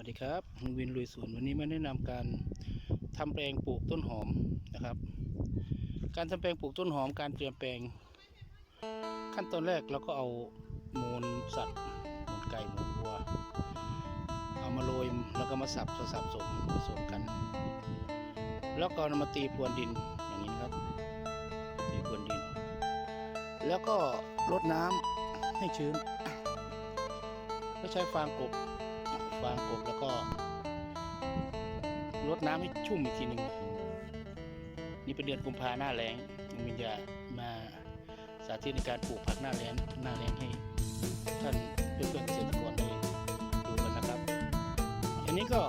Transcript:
วัสดีครับลุงวินลุยสวนวันนี้มาแนะนำการทำแปลงปลูกต้นหอมนะครับ การทำแปลงปลูกต้นหอม การเตรียมแปลง ขั้นตอนแรกเราก็เอามูลสัตว์มูลไก่มูลวัว เอามาโรยแล้วก็มาสับสับสมผสมกัน แล้วก็นำมาตีพรวนดินอย่างนี้นะครับตีพรวนดิน แล้วก็รดน้ำให้ชื้นแล้วใช้ฟางกบ ฟางกบแล้วก็รดน้ำให้ชุ่มอีกทีหนึ่งนี่เป็นเดือนกุมภาหน้าแรงลุงวิญญามาสาธิตในการปลูกผักหน้าแรงหน้าแรงให้ท่านเพื่อนเกษตรกรได้ดูกันนะครับ อันนี้ก็